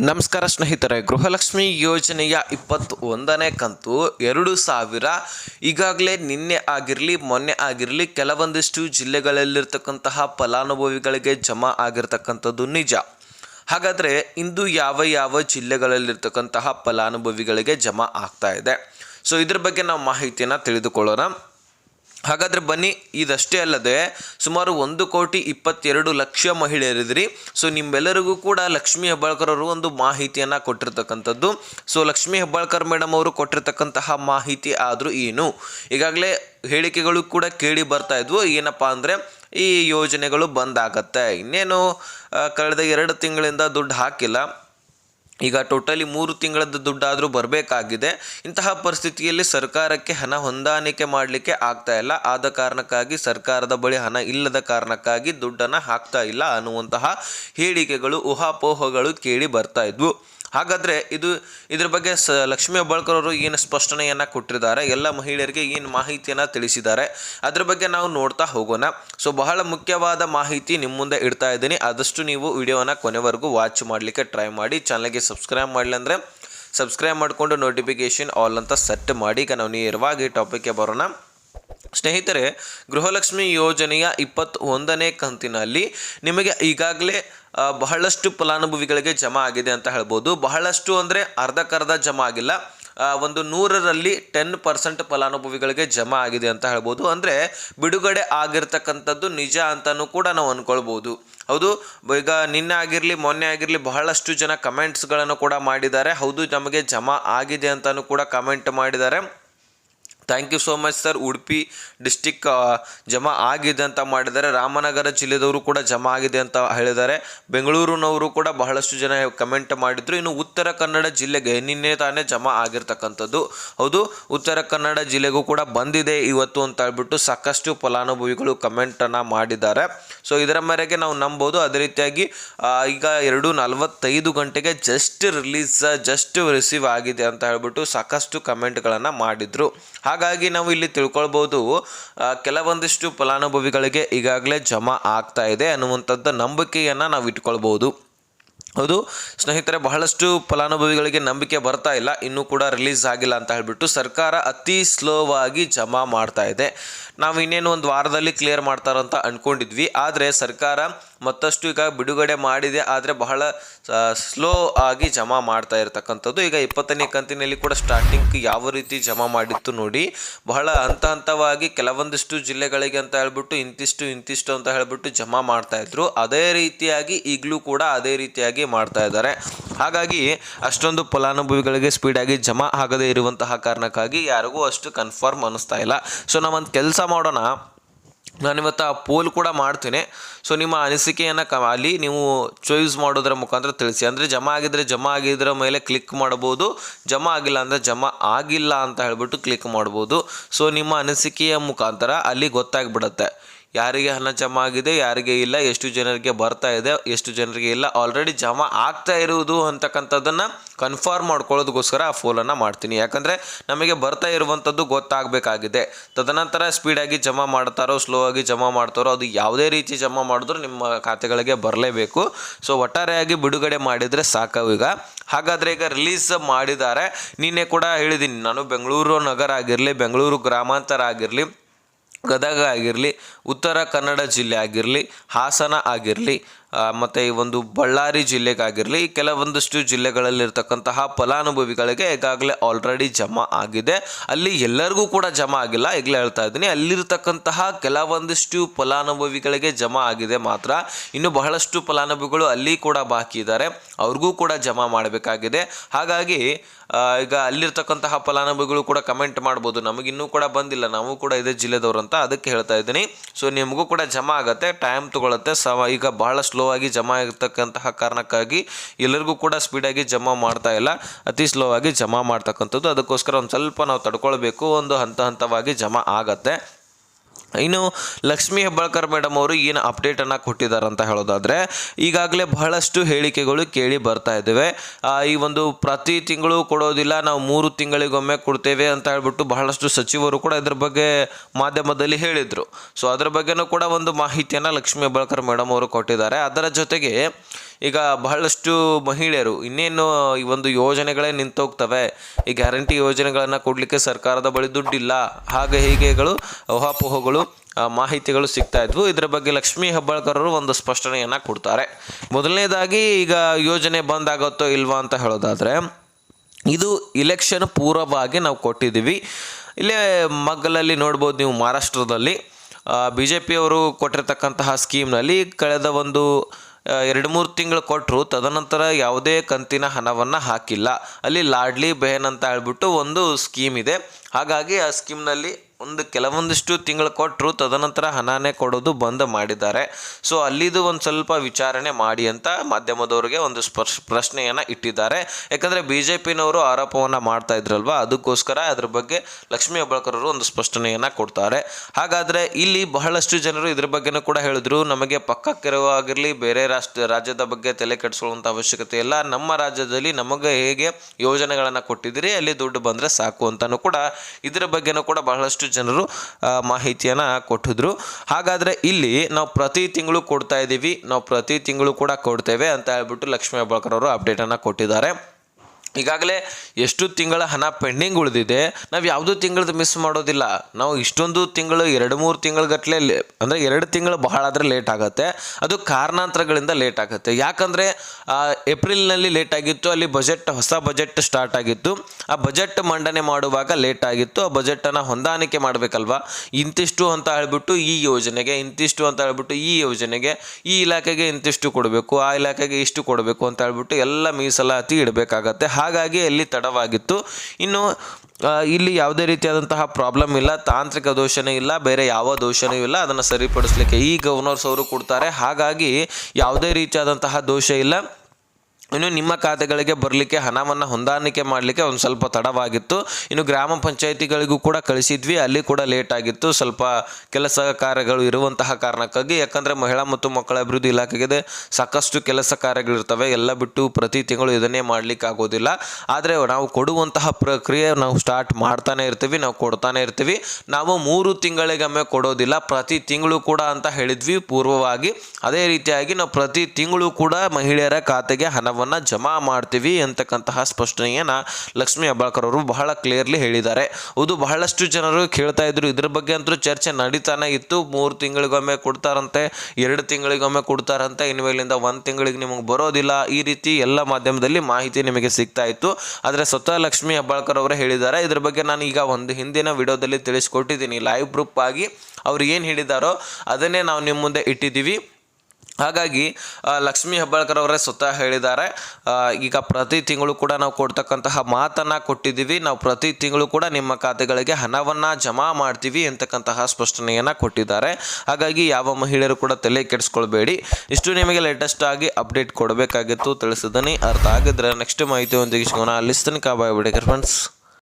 ನಮಸ್ಕಾರ ಸ್ನೇಹಿತರೆ, ಗೃಹಲಕ್ಷ್ಮಿ ಯೋಜನೆಯ ಇಪ್ಪತ್ತು ಒಂದನೇ ಕಂತು ಎರಡು ಸಾವಿರ. ಈಗಾಗಲೇ ನಿನ್ನೆ ಆಗಿರಲಿ, ಮೊನ್ನೆ ಆಗಿರಲಿ ಕೆಲವೊಂದಿಷ್ಟು ಜಿಲ್ಲೆಗಳಲ್ಲಿರ್ತಕ್ಕಂತಹ ಫಲಾನುಭವಿಗಳಿಗೆ ಜಮಾ ಆಗಿರ್ತಕ್ಕಂಥದ್ದು ನಿಜ. ಹಾಗಾದರೆ ಇಂದು ಯಾವ ಯಾವ ಜಿಲ್ಲೆಗಳಲ್ಲಿರ್ತಕ್ಕಂತಹ ಫಲಾನುಭವಿಗಳಿಗೆ ಜಮಾ ಆಗ್ತಾ ಇದೆ? ಸೊ ಇದ್ರ ಬಗ್ಗೆ ನಾವು ಮಾಹಿತಿಯನ್ನು ತಿಳಿದುಕೊಳ್ಳೋಣ. ಹಾಗಾದರೆ ಬನ್ನಿ, ಇದಷ್ಟೇ ಅಲ್ಲದೆ ಸುಮಾರು ಒಂದು ಕೋಟಿ ಇಪ್ಪತ್ತೆರಡು ಲಕ್ಷ ಮಹಿಳೆಯರಿದ್ರಿ ಸೊ ನಿಮ್ಮೆಲ್ಲರಿಗೂ ಕೂಡ ಲಕ್ಷ್ಮೀ ಹೆಬ್ಬಾಳ್ಕರ್ ಅವರು ಒಂದು ಮಾಹಿತಿಯನ್ನು ಕೊಟ್ಟಿರ್ತಕ್ಕಂಥದ್ದು. ಸೊ ಲಕ್ಷ್ಮೀ ಹೆಬ್ಬಾಳ್ಕರ್ ಮೇಡಮ್ ಅವರು ಕೊಟ್ಟಿರ್ತಕ್ಕಂತಹ ಮಾಹಿತಿ ಆದರೂ ಏನು? ಈಗಾಗಲೇ ಹೇಳಿಕೆಗಳು ಕೂಡ ಕೇಳಿ ಬರ್ತಾ ಇದ್ವು. ಏನಪ್ಪ ಅಂದರೆ, ಈ ಯೋಜನೆಗಳು ಬಂದಾಗತ್ತೆ. ಇನ್ನೇನು ಕಳೆದ ಎರಡು ತಿಂಗಳಿಂದ ದುಡ್ಡು ಹಾಕಿಲ್ಲ. ಈಗ ಟೋಟಲಿ ಮೂರು ತಿಂಗಳದ್ದು ದುಡ್ಡಾದರೂ ಬರಬೇಕಾಗಿದೆ. ಇಂತಹ ಪರಿಸ್ಥಿತಿಯಲ್ಲಿ ಸರ್ಕಾರಕ್ಕೆ ಹಣ ಹೊಂದಾಣಿಕೆ ಮಾಡಲಿಕ್ಕೆ ಆಗ್ತಾ ಇಲ್ಲ. ಆದ ಕಾರಣಕ್ಕಾಗಿ ಸರ್ಕಾರದ ಬಳಿ ಹಣ ಇಲ್ಲದ ಕಾರಣಕ್ಕಾಗಿ ದುಡ್ಡನ್ನು ಹಾಕ್ತಾ ಇಲ್ಲ ಅನ್ನುವಂತಹ ಹೇಳಿಕೆಗಳು, ಊಹಾಪೋಹಗಳು ಕೇಳಿ ಬರ್ತಾ ಇದ್ವು. ಹಾಗಾದರೆ ಇದು ಇದ್ರ ಬಗ್ಗೆ ಸ ಲಕ್ಷ್ಮೀ ಹೆಬ್ಬಾಳ್ಕರ್ ಅವರು ಏನು ಸ್ಪಷ್ಟನೆಯನ್ನು ಕೊಟ್ಟಿದ್ದಾರೆ, ಎಲ್ಲ ಮಹಿಳೆಯರಿಗೆ ಏನು ಮಾಹಿತಿಯನ್ನು ತಿಳಿಸಿದ್ದಾರೆ, ಅದ್ರ ಬಗ್ಗೆ ನಾವು ನೋಡ್ತಾ ಹೋಗೋಣ. ಸೊ ಬಹಳ ಮುಖ್ಯವಾದ ಮಾಹಿತಿ ನಿಮ್ಮ ಮುಂದೆ ಇಡ್ತಾ ಇದ್ದೀನಿ. ಆದಷ್ಟು ನೀವು ವಿಡಿಯೋನ ಕೊನೆವರೆಗೂ ವಾಚ್ ಮಾಡಲಿಕ್ಕೆ ಟ್ರೈ ಮಾಡಿ. ಚಾನಲ್ಗೆ ಸಬ್ಸ್ಕ್ರೈಬ್ ಮಾಡಲಿ ಅಂದರೆ ಸಬ್ಸ್ಕ್ರೈಬ್ ಮಾಡಿಕೊಂಡು ನೋಟಿಫಿಕೇಷನ್ ಆಲ್ ಅಂತ ಸೆಟ್ ಮಾಡಿ. ಈಗ ನಾವು ನೇರವಾಗಿ ಟಾಪಿಕ್ಗೆ ಬರೋಣ. ಸ್ನೇಹಿತರೆ, ಗೃಹಲಕ್ಷ್ಮಿ ಯೋಜನೆಯ ಇಪ್ಪತ್ತ್ ಒಂದನೇ ಕಂತಿನಲ್ಲಿ ನಿಮಗೆ ಈಗಾಗಲೇ ಬಹಳಷ್ಟು ಫಲಾನುಭವಿಗಳಿಗೆ ಜಮಾ ಆಗಿದೆ ಅಂತ ಹೇಳ್ಬೋದು. ಬಹಳಷ್ಟು ಅಂದರೆ ಅರ್ಧಕ್ಕರ್ಧ ಜಮಾ ಆಗಿಲ್ಲ. ಒಂದು ನೂರರಲ್ಲಿ ಟೆನ್ ಪರ್ಸೆಂಟ್ ಫಲಾನುಭವಿಗಳಿಗೆ ಜಮಾ ಆಗಿದೆ ಅಂತ ಹೇಳ್ಬೋದು. ಅಂದರೆ ಬಿಡುಗಡೆ ಆಗಿರ್ತಕ್ಕಂಥದ್ದು ನಿಜ ಅಂತಲೂ ಕೂಡ ನಾವು ಅಂದ್ಕೊಳ್ಬೋದು ಹೌದು, ಈಗ ನಿನ್ನೆ ಆಗಿರಲಿ, ಮೊನ್ನೆ ಆಗಿರಲಿ ಬಹಳಷ್ಟು ಜನ ಕಮೆಂಟ್ಸ್ಗಳನ್ನು ಕೂಡ ಮಾಡಿದ್ದಾರೆ. ಹೌದು, ನಮಗೆ ಜಮಾ ಆಗಿದೆ ಅಂತಲೂ ಕೂಡ ಕಮೆಂಟ್ ಮಾಡಿದ್ದಾರೆ. Thank you so much sir Udupi district ಜಮಾ ಆಗಿದೆ ಅಂತ ಮಾಡಿದ್ದಾರೆ. ರಾಮನಗರ ಜಿಲ್ಲೆದವರು ಕೂಡ ಜಮಾ ಆಗಿದೆ ಅಂತ ಹೇಳಿದ್ದಾರೆ. ಬೆಂಗಳೂರಿನವರು ಕೂಡ ಬಹಳಷ್ಟು ಜನ ಕಮೆಂಟ್ ಮಾಡಿದ್ರು. ಇನ್ನು ಉತ್ತರ ಕನ್ನಡ ಜಿಲ್ಲೆಗೆ ನಿನ್ನೆ ತಾನೇ ಜಮಾ ಆಗಿರ್ತಕ್ಕಂಥದ್ದು. ಹೌದು, ಉತ್ತರ ಕನ್ನಡ ಜಿಲ್ಲೆಗೂ ಕೂಡ ಬಂದಿದೆ ಇವತ್ತು ಅಂತ ಹೇಳ್ಬಿಟ್ಟು ಸಾಕಷ್ಟು ಫಲಾನುಭವಿಗಳು ಕಮೆಂಟನ್ನು ಮಾಡಿದ್ದಾರೆ. ಸೊ ಇದರ ಮೇರೆಗೆ ನಾವು ನಂಬೋದು. ಅದೇ ರೀತಿಯಾಗಿ ಈಗ ಎರಡು ನಲವತ್ತೈದು ಗಂಟೆಗೆ ಜಸ್ಟ್ ರಿಲೀಸ್ ಜಸ್ಟ್ ರಿಸೀವ್ ಆಗಿದೆ ಅಂತ ಹೇಳ್ಬಿಟ್ಟು ಸಾಕಷ್ಟು ಕಮೆಂಟ್ಗಳನ್ನು ಮಾಡಿದರು. ಹಾಗಾಗಿ ನಾವು ಇಲ್ಲಿ ತಿಳ್ಕೊಳ್ಬೋದು ಕೆಲವೊಂದಿಷ್ಟು ಫಲಾನುಭವಿಗಳಿಗೆ ಈಗಾಗಲೇ ಜಮಾ ಆಗ್ತಾ ಇದೆ ಅನ್ನುವಂಥದ್ದು ನಂಬಿಕೆಯನ್ನು ನಾವು ಇಟ್ಕೊಳ್ಬೋದು. ಹೌದು, ಸ್ನೇಹಿತರೆ, ಬಹಳಷ್ಟು ಫಲಾನುಭವಿಗಳಿಗೆ ನಂಬಿಕೆ ಬರ್ತಾ ಇಲ್ಲ, ಇನ್ನೂ ಕೂಡ ರಿಲೀಸ್ ಆಗಿಲ್ಲ ಅಂತ ಹೇಳಿಬಿಟ್ಟು ಸರ್ಕಾರ ಅತಿ ಸ್ಲೋವಾಗಿ ಜಮಾ ಮಾಡ್ತಾ ಇದೆ. ನಾವು ಇನ್ನೇನು ಒಂದು ವಾರದಲ್ಲಿ ಕ್ಲಿಯರ್ ಮಾಡ್ತಾರಂತ ಅಂದ್ಕೊಂಡಿದ್ವಿ ಆದರೆ ಸರ್ಕಾರ ಮತ್ತಷ್ಟು ಈಗ ಬಿಡುಗಡೆ ಮಾಡಿದೆ, ಆದರೆ ಬಹಳ ಸ್ಲೋ ಆಗಿ ಜಮಾ ಮಾಡ್ತಾ ಇರತಕ್ಕಂಥದ್ದು. ಈಗ ಇಪ್ಪತ್ತನೇ ಕಂತಿನಲ್ಲಿ ಕೂಡ ಸ್ಟಾರ್ಟಿಂಗ್ ಯಾವ ರೀತಿ ಜಮಾ ಮಾಡಿತ್ತು ನೋಡಿ, ಬಹಳ ಹಂತ ಹಂತವಾಗಿ ಕೆಲವೊಂದಿಷ್ಟು ಜಿಲ್ಲೆಗಳಿಗೆ ಅಂತ ಹೇಳ್ಬಿಟ್ಟು, ಇಂತಿಷ್ಟು ಇಂತಿಷ್ಟು ಅಂತ ಹೇಳ್ಬಿಟ್ಟು ಜಮಾ ಮಾಡ್ತಾ ಇದ್ರು. ಅದೇ ರೀತಿಯಾಗಿ ಈಗಲೂ ಕೂಡ ಅದೇ ರೀತಿಯಾಗಿ ಮಾಡ್ತಾ ಇದ್ದಾರೆ. ಹಾಗಾಗಿ ಅಷ್ಟೊಂದು ಫಲಾನುಭವಿಗಳಿಗೆ ಸ್ಪೀಡಾಗಿ ಜಮಾ ಆಗದೇ ಇರುವಂತಹ ಕಾರಣಕ್ಕಾಗಿ ಯಾರಿಗೂ ಅಷ್ಟು ಕನ್ಫರ್ಮ್ ಅನ್ನಿಸ್ತಾ ಇಲ್ಲ. ಸೊ ನಾವೊಂದು ಕೆಲಸ ಮಾಡೋಣ. ನಾನಿವತ್ತು ಆ ಪೋಲ್ ಕೂಡ ಮಾಡ್ತೀನಿ. ಸೊ ನಿಮ್ಮ ಅನಿಸಿಕೆಯನ್ನು ಕ, ಅಲ್ಲಿ ನೀವು ಚಾಯ್ಸ್ ಮಾಡೋದ್ರ ಮುಖಾಂತರ ತಿಳಿಸಿ. ಅಂದರೆ ಜಮಾ ಆಗಿದ್ದರೆ ಜಮಾ ಆಗಿದ್ದರ ಮೇಲೆ ಕ್ಲಿಕ್ ಮಾಡ್ಬೋದು ಜಮಾ ಆಗಿಲ್ಲ ಅಂದರೆ ಜಮಾ ಆಗಿಲ್ಲ ಅಂತ ಹೇಳ್ಬಿಟ್ಟು ಕ್ಲಿಕ್ ಮಾಡ್ಬೋದು ಸೊ ನಿಮ್ಮ ಅನಿಸಿಕೆಯ ಮುಖಾಂತರ ಅಲ್ಲಿ ಗೊತ್ತಾಗ್ಬಿಡುತ್ತೆ. ಯಾರಿಗೆ ಹಣ ಜಮಾ ಆಗಿದೆ, ಯಾರಿಗೆ ಇಲ್ಲ, ಎಷ್ಟು ಜನರಿಗೆ ಬರ್ತಾ ಇದೆ, ಎಷ್ಟು ಜನರಿಗೆ ಇಲ್ಲ ಆಲ್ರೆಡಿ ಜಮಾ ಆಗ್ತಾ ಇರುವುದು ಅಂತಕ್ಕಂಥದ್ದನ್ನು ಕನ್ಫರ್ಮ್ ಮಾಡ್ಕೊಳ್ಳೋದಕ್ಕೋಸ್ಕರ ಆ ಫೋಲನ್ನು ಮಾಡ್ತೀನಿ. ಯಾಕಂದರೆ ನಮಗೆ ಬರ್ತಾ ಇರುವಂಥದ್ದು ಗೊತ್ತಾಗಬೇಕಾಗಿದೆ. ತದನಂತರ ಸ್ಪೀಡಾಗಿ ಜಮಾ ಮಾಡ್ತಾರೋ ಸ್ಲೋ ಆಗಿ ಜಮಾ ಮಾಡ್ತಾರೋ, ಅದು ಯಾವುದೇ ರೀತಿ ಜಮಾ ಮಾಡಿದ್ರೂ ನಿಮ್ಮ ಖಾತೆಗಳಿಗೆ ಬರಲೇಬೇಕು. ಸೊ ಒಟ್ಟಾರೆಯಾಗಿ ಬಿಡುಗಡೆ ಮಾಡಿದರೆ ಸಾಕು ಈಗ. ಹಾಗಾದರೆ ಈಗ ರಿಲೀಸ್ ಮಾಡಿದ್ದಾರೆ. ನಿನ್ನೆ ಕೂಡ ಹೇಳಿದ್ದೀನಿ ನಾನು ಬೆಂಗಳೂರು ನಗರ ಆಗಿರಲಿ, ಬೆಂಗಳೂರು ಗ್ರಾಮಾಂತರ ಆಗಿರಲಿ ಗದಗ ಆಗಿರಲಿ ಉತ್ತರ ಕನ್ನಡ ಜಿಲ್ಲೆ ಆಗಿರಲಿ ಹಾಸನ ಆಗಿರಲಿ ಮತ್ತು ಈ ಒಂದು ಬಳ್ಳಾರಿ ಜಿಲ್ಲೆಗಾಗಿರಲಿ ಕೆಲವೊಂದಷ್ಟು ಜಿಲ್ಲೆಗಳಲ್ಲಿರ್ತಕ್ಕಂತಹ ಫಲಾನುಭವಿಗಳಿಗೆ ಈಗಾಗಲೇ ಆಲ್ರೆಡಿ ಜಮಾ ಆಗಿದೆ. ಅಲ್ಲಿ ಎಲ್ಲರಿಗೂ ಕೂಡ ಜಮಾ ಆಗಿಲ್ಲ. ಈಗಲೇ ಹೇಳ್ತಾ ಇದ್ದೀನಿ, ಅಲ್ಲಿರ್ತಕ್ಕಂತಹ ಕೆಲವೊಂದಿಷ್ಟು ಫಲಾನುಭವಿಗಳಿಗೆ ಜಮಾ ಆಗಿದೆ ಮಾತ್ರ. ಇನ್ನು ಬಹಳಷ್ಟು ಫಲಾನುಭವಿಗಳು ಅಲ್ಲಿ ಕೂಡ ಬಾಕಿ ಇದ್ದಾರೆ. ಅವ್ರಿಗೂ ಕೂಡ ಜಮಾ ಮಾಡಬೇಕಾಗಿದೆ. ಹಾಗಾಗಿ ಈಗ ಅಲ್ಲಿರ್ತಕ್ಕಂತಹ ಫಲಾನುಭವಿಗಳು ಕೂಡ ಕಮೆಂಟ್ ಮಾಡ್ಬೋದು. ನಮಗಿನ್ನೂ ಕೂಡ ಬಂದಿಲ್ಲ. ನಾವು ಕೂಡ ಇದೇ ಜಿಲ್ಲೆದವ್ರು ಅಂತ ಅದಕ್ಕೆ ಹೇಳ್ತಾ ಇದ್ದೀನಿ. ಸೊ ನಿಮಗೂ ಕೂಡ ಜಮಾ ಆಗುತ್ತೆ ಟೈಮ್ ತೊಗೊಳುತ್ತೆ. ಸಮ ಈಗ ಬಹಳ ಸ್ಲೋ ಆಗಿ ಜಮಾ ಆಗಿರ್ತಕ್ಕಂತಹ ಕಾರಣಕ್ಕಾಗಿ ಎಲ್ಲರಿಗೂ ಕೂಡ ಸ್ಪೀಡಾಗಿ ಜಮಾ ಮಾಡ್ತಾ ಇಲ್ಲ. ಅತಿ ಸ್ಲೋ ಆಗಿ ಜಮಾ ಮಾಡ್ತಕ್ಕಂಥದ್ದು. ಅದಕ್ಕೋಸ್ಕರ ಒಂದು ಸ್ವಲ್ಪ ನಾವು ತಡ್ಕೊಳ್ಬೇಕು. ಒಂದು ಹಂತ ಹಂತವಾಗಿ ಜಮಾ ಆಗತ್ತೆ. ಇನ್ನು ಲಕ್ಷ್ಮಿ ಹೆಬ್ಬಾಳ್ಕರ್ ಮೇಡಮ್ ಅವರು ಏನು ಅಪ್ಡೇಟನ್ನು ಕೊಟ್ಟಿದ್ದಾರೆ ಅಂತ ಹೇಳೋದಾದರೆ, ಈಗಾಗಲೇ ಬಹಳಷ್ಟು ಹೇಳಿಕೆಗಳು ಕೇಳಿ ಬರ್ತಾ ಇದ್ದಾವೆ. ಈ ಒಂದು ಪ್ರತಿ ತಿಂಗಳು ಕೊಡೋದಿಲ್ಲ, ನಾವು ಮೂರು ತಿಂಗಳಿಗೊಮ್ಮೆ ಕೊಡ್ತೇವೆ ಅಂತ ಹೇಳ್ಬಿಟ್ಟು ಬಹಳಷ್ಟು ಸಚಿವರು ಕೂಡ ಇದ್ರ ಬಗ್ಗೆ ಮಾಧ್ಯಮದಲ್ಲಿ ಹೇಳಿದರು. ಸೊ ಅದರ ಬಗ್ಗೆನೂ ಕೂಡ ಒಂದು ಮಾಹಿತಿಯನ್ನು ಲಕ್ಷ್ಮಿ ಹೆಬ್ಬಾಳ್ಕರ್ ಮೇಡಮ್ ಅವರು ಕೊಟ್ಟಿದ್ದಾರೆ. ಅದರ ಜೊತೆಗೆ ಈಗ ಬಹಳಷ್ಟು ಮಹಿಳೆಯರು ಇನ್ನೇನು ಈ ಒಂದು ಯೋಜನೆಗಳೇ ನಿಂತೋಗ್ತವೆ, ಈ ಗ್ಯಾರಂಟಿ ಯೋಜನೆಗಳನ್ನು ಕೊಡಲಿಕ್ಕೆ ಸರ್ಕಾರದ ಬಳಿ ದುಡ್ಡಿಲ್ಲ, ಹಾಗೆ ಹೀಗೆಗಳು ಊಹಾಪೋಹಗಳು ಮಾಹಿತಿಗಳು ಸಿಗ್ತಾ ಇದ್ವು. ಇದರ ಬಗ್ಗೆ ಲಕ್ಷ್ಮೀ ಹೆಬ್ಬಾಳ್ಕರರು ಒಂದು ಸ್ಪಷ್ಟನೆಯನ್ನು ಕೊಡ್ತಾರೆ. ಮೊದಲನೇದಾಗಿ ಈಗ ಯೋಜನೆ ಬಂದಾಗುತ್ತೋ ಇಲ್ವಾ ಅಂತ ಹೇಳೋದಾದರೆ, ಇದು ಇಲೆಕ್ಷನ್ ಪೂರ್ವವಾಗಿ ನಾವು ಕೊಟ್ಟಿದ್ದೀವಿ. ಇಲ್ಲೇ ಮಗ್ಗಲಲ್ಲಿ ನೋಡ್ಬೋದು ನೀವು ಮಹಾರಾಷ್ಟ್ರದಲ್ಲಿ ಬಿ ಜೆ ಪಿಯವರು ಕೊಟ್ಟಿರ್ತಕ್ಕಂತಹ ಸ್ಕೀಮ್ನಲ್ಲಿ ಕಳೆದ ಒಂದು ಎರಡು ಮೂರು ತಿಂಗಳು ಕೊಟ್ಟರು ತದನಂತರ ಯಾವುದೇ ಕಂತಿನ ಹಣವನ್ನು ಹಾಕಿಲ್ಲ. ಅಲ್ಲಿ ಲಾಡ್ಲಿ ಬೆಹನ್ ಅಂತ ಹೇಳ್ಬಿಟ್ಟು ಒಂದು ಸ್ಕೀಮ್ ಇದೆ. ಹಾಗಾಗಿ ಆ ಸ್ಕೀಮ್ನಲ್ಲಿ ಒಂದು ಕೆಲವೊಂದಿಷ್ಟು ತಿಂಗಳು ಕೊಟ್ಟರು ತದನಂತರ ಹಣನೇ ಕೊಡೋದು ಬಂದ್ ಮಾಡಿದ್ದಾರೆ. ಸೊ ಅಲ್ಲಿದು ಒಂದು ಸ್ವಲ್ಪ ವಿಚಾರಣೆ ಮಾಡಿ ಅಂತ ಮಾಧ್ಯಮದವರಿಗೆ ಒಂದು ಸ್ಪರ್ಶ, ಪ್ರಶ್ನೆಯನ್ನು ಇಟ್ಟಿದ್ದಾರೆ. ಯಾಕಂದರೆ ಬಿ ಜೆ ಪಿನವರು ಆರೋಪವನ್ನು ಮಾಡ್ತಾ ಇದ್ರಲ್ವ? ಅದಕ್ಕೋಸ್ಕರ ಅದ್ರ ಬಗ್ಗೆ ಲಕ್ಷ್ಮೀ ಹೆಬ್ಬಾಳ್ಕರವರು ಒಂದು ಸ್ಪಷ್ಟನೆಯನ್ನು ಕೊಡ್ತಾರೆ. ಹಾಗಾದರೆ ಇಲ್ಲಿ ಬಹಳಷ್ಟು ಜನರು ಇದ್ರ ಬಗ್ಗೆನೂ ಕೂಡ ಹೇಳಿದ್ರು. ನಮಗೆ ಪಕ್ಕಕ್ಕಿರುವಾಗಿರಲಿ ಬೇರೆ ರಾಷ್ಟ್ರ, ರಾಜ್ಯದ ಬಗ್ಗೆ ತಲೆ ಕೆಡಿಸ್ಕೊಳ್ಳುವಂಥ ಅವಶ್ಯಕತೆ ಇಲ್ಲ. ನಮ್ಮ ರಾಜ್ಯದಲ್ಲಿ ನಮಗೆ ಹೇಗೆ ಯೋಜನೆಗಳನ್ನು ಕೊಟ್ಟಿದ್ದೀರಿ, ಅಲ್ಲಿ ದುಡ್ಡು ಬಂದರೆ ಸಾಕು ಅಂತಲೂ ಕೂಡ ಇದರ ಬಗ್ಗೆನೂ ಕೂಡ ಬಹಳಷ್ಟು ಜನರು ಮಾಹಿತಿಯನ್ನು ಕೊಟ್ಟಿದ್ರು. ಹಾಗಾದರೆ ಇಲ್ಲಿ ನಾವು ಪ್ರತಿ ತಿಂಗಳು ಕೊಡ್ತಾ ಇದ್ದೀವಿ ನಾವು ಪ್ರತಿ ತಿಂಗಳು ಕೂಡ ಕೊಡ್ತೇವೆ ಅಂತ ಹೇಳ್ಬಿಟ್ಟು ಲಕ್ಷ್ಮೀ ಹೆಬ್ಬಾಳ್ಕರ್ ಅವರು ಅಪ್ಡೇಟನ್ನು ಕೊಟ್ಟಿದ್ದಾರೆ. ಈಗಾಗಲೇ ಎಷ್ಟು ತಿಂಗಳ ಹಣ ಪೆಂಡಿಂಗ್ ಉಳಿದಿದೆ, ನಾವು ಯಾವುದೂ ತಿಂಗಳದ್ದು ಮಿಸ್ ಮಾಡೋದಿಲ್ಲ. ನಾವು ಇಷ್ಟೊಂದು ತಿಂಗಳು, ಎರಡು ಮೂರು ತಿಂಗಳಗಟ್ಟಲೆ ಅಂದರೆ ಎರಡು ತಿಂಗಳು ಬಹಳ ಆದರೆ ಲೇಟ್ ಆಗುತ್ತೆ. ಅದು ಕಾರಣಾಂತರಗಳಿಂದ ಲೇಟ್ ಆಗುತ್ತೆ. ಯಾಕಂದರೆ ಏಪ್ರಿಲ್ನಲ್ಲಿ ಲೇಟ್ ಆಗಿತ್ತು, ಅಲ್ಲಿ ಬಜೆಟ್, ಹೊಸ ಬಜೆಟ್ ಸ್ಟಾರ್ಟ್ ಆಗಿತ್ತು. ಆ ಬಜೆಟ್ ಮಂಡನೆ ಮಾಡುವಾಗ ಲೇಟ್ ಆಗಿತ್ತು. ಆ ಬಜೆಟನ್ನು ಹೊಂದಾಣಿಕೆ ಮಾಡಬೇಕಲ್ವಾ? ಇಂತಿಷ್ಟು ಅಂತ ಹೇಳ್ಬಿಟ್ಟು ಈ ಯೋಜನೆಗೆ, ಇಂತಿಷ್ಟು ಅಂತ ಹೇಳ್ಬಿಟ್ಟು ಈ ಯೋಜನೆಗೆ, ಈ ಇಲಾಖೆಗೆ ಇಂತಿಷ್ಟು ಕೊಡಬೇಕು, ಆ ಇಲಾಖೆಗೆ ಇಷ್ಟು ಕೊಡಬೇಕು ಅಂತ ಹೇಳ್ಬಿಟ್ಟು ಎಲ್ಲ ಮೀಸಲಾತಿ ಇಡಬೇಕಾಗತ್ತೆ. ಹಾಗಾಗಿ ಅಲ್ಲಿ ತಡವಾಗಿತ್ತು. ಇನ್ನು ಇಲ್ಲಿ ಯಾವುದೇ ರೀತಿಯಾದಂತಹ ಪ್ರಾಬ್ಲಮ್ ಇಲ್ಲ, ತಾಂತ್ರಿಕ ದೋಷನೇ ಇಲ್ಲ, ಬೇರೆ ಯಾವ ದೋಷನೂ ಇಲ್ಲ, ಅದನ್ನು ಸರಿಪಡಿಸಲಿಕ್ಕೆ ಈ ಗವರ್ನರ್ಸ್ ಅವರು ಕೊಡ್ತಾರೆ. ಹಾಗಾಗಿ ಯಾವುದೇ ರೀತಿಯಾದಂತಹ ದೋಷ ಇಲ್ಲ. ಇನ್ನು ನಿಮ್ಮ ಖಾತೆಗಳಿಗೆ ಬರಲಿಕ್ಕೆ, ಹಣವನ್ನು ಹೊಂದಾಣಿಕೆ ಮಾಡಲಿಕ್ಕೆ ಒಂದು ಸ್ವಲ್ಪ ತಡವಾಗಿತ್ತು. ಇನ್ನು ಗ್ರಾಮ ಪಂಚಾಯಿತಿಗಳಿಗೂ ಕೂಡ ಕಳಿಸಿದ್ವಿ. ಅಲ್ಲಿ ಕೂಡ ಲೇಟ್ ಆಗಿತ್ತು. ಸ್ವಲ್ಪ ಕೆಲಸ ಕಾರ್ಯಗಳು ಇರುವಂತಹ ಕಾರಣಕ್ಕಾಗಿ. ಯಾಕಂದರೆ ಮಹಿಳಾ ಮತ್ತು ಮಕ್ಕಳ ಅಭಿವೃದ್ಧಿ ಇಲಾಖೆಗೆ ಸಾಕಷ್ಟು ಕೆಲಸ ಕಾರ್ಯಗಳಿರ್ತವೆ. ಎಲ್ಲ ಬಿಟ್ಟು ಪ್ರತಿ ತಿಂಗಳು ಇದನ್ನೇ ಮಾಡಲಿಕ್ಕೆ ಆಗೋದಿಲ್ಲ ಆದರೆ ನಾವು ಕೊಡುವಂತಹ ಪ್ರಕ್ರಿಯೆ ನಾವು ಸ್ಟಾರ್ಟ್ ಮಾಡ್ತಾನೆ ಇರ್ತೀವಿ. ನಾವು ಕೊಡ್ತಾನೆ ಇರ್ತೀವಿ. ನಾವು ಮೂರು ತಿಂಗಳಿಗೊಮ್ಮೆ ಕೊಡೋದಿಲ್ಲ. ಪ್ರತಿ ತಿಂಗಳು ಕೂಡ ಅಂತ ಹೇಳಿದ್ವಿ ಪೂರ್ವವಾಗಿ. ಅದೇ ರೀತಿಯಾಗಿ ನಾವು ಪ್ರತಿ ತಿಂಗಳು ಕೂಡ ಮಹಿಳೆಯರ ಖಾತೆಗೆ ಹಣವನ್ನು ಜಮಾ ಮಾಡ್ತೀವಿ ಅಂತಕ್ಕಂತಹ ಸ್ಪಷ್ಟನೆಯನ್ನು ಲಕ್ಷ್ಮೀ ಹೆಬ್ಬಾಳ್ಕರ್ ಅವರು ಬಹಳ ಕ್ಲಿಯರ್ಲಿ ಹೇಳಿದ್ದಾರೆ. ಅದು ಬಹಳಷ್ಟು ಜನರು ಕೇಳ್ತಾ ಇದ್ರು. ಇದ್ರ ಬಗ್ಗೆ ಅಂತೂ ಚರ್ಚೆ ನಡೀತಾನೆ ಇತ್ತು. ಮೂರು ತಿಂಗಳಿಗೊಮ್ಮೆ ಕೊಡ್ತಾರಂತೆ, ಎರಡು ತಿಂಗಳಿಗೊಮ್ಮೆ ಕೊಡ್ತಾರಂತೆ. ಇನ್ಮೇಲಿಂದ ಒಂದು ತಿಂಗಳಿಗೆ ನಿಮಗೆ ಬರೋದಿಲ್ಲ. ಈ ರೀತಿ ಎಲ್ಲ ಮಾಧ್ಯಮದಲ್ಲಿ ಮಾಹಿತಿ ನಿಮಗೆ ಸಿಗ್ತಾ ಇತ್ತು. ಆದರೆ ಸ್ವತಃ ಲಕ್ಷ್ಮೀ ಹೆಬ್ಬಾಳ್ಕರ್ ಅವರೇ ಹೇಳಿದ್ದಾರೆ. ಇದ್ರ ಬಗ್ಗೆ ನಾನು ಈಗ ಒಂದು ಹಿಂದಿನ ವಿಡಿಯೋದಲ್ಲಿ ತಿಳಿಸ್ಕೊಟ್ಟಿದ್ದೀನಿ. ಲೈವ್ ಗ್ರೂಪ್ ಆಗಿ ಅವ್ರು ಏನು ಹೇಳಿದಾರೋ ಅದನ್ನೇ ನಾವು ನಿಮ್ಮ ಮುಂದೆ ಇಟ್ಟಿದ್ದೀವಿ. ಹಾಗಾಗಿ ಲಕ್ಷ್ಮೀ ಹೆಬ್ಬಾಳ್ಕರ್ ಅವರೇ ಸ್ವತಃ ಹೇಳಿದ್ದಾರೆ ಈಗ ಪ್ರತಿ ತಿಂಗಳು ಕೂಡ ನಾವು ಕೊಡ್ತಕ್ಕಂತಹ ಮಾತನ್ನು ಕೊಟ್ಟಿದ್ದೀವಿ, ನಾವು ಪ್ರತಿ ತಿಂಗಳು ಕೂಡ ನಿಮ್ಮ ಖಾತೆಗಳಿಗೆ ಹಣವನ್ನು ಜಮಾ ಮಾಡ್ತೀವಿ ಅಂತಕ್ಕಂತಹ ಸ್ಪಷ್ಟನೆಯನ್ನು ಕೊಟ್ಟಿದ್ದಾರೆ. ಹಾಗಾಗಿ ಯಾವ ಮಹಿಳೆಯರು ಕೂಡ ತಲೆ ಕೆಡಿಸ್ಕೊಳ್ಬೇಡಿ. ಇಷ್ಟು ನಿಮಗೆ ಲೇಟೆಸ್ಟ್ ಆಗಿ ಅಪ್ಡೇಟ್ ಕೊಡಬೇಕಾಗಿತ್ತು ತಿಳಿಸಿದ್ದೀನಿ ಅರ್ಥ ಆಗಿದ್ರೆ ನೆಕ್ಸ್ಟ್ ಮಾಹಿತಿ ಒಂದಿಗೆ ಸಿಗೋಣ. ಅಲ್ಲಿ ತನಕ ಬಾಯ್ ಫ್ರೆಂಡ್ಸ್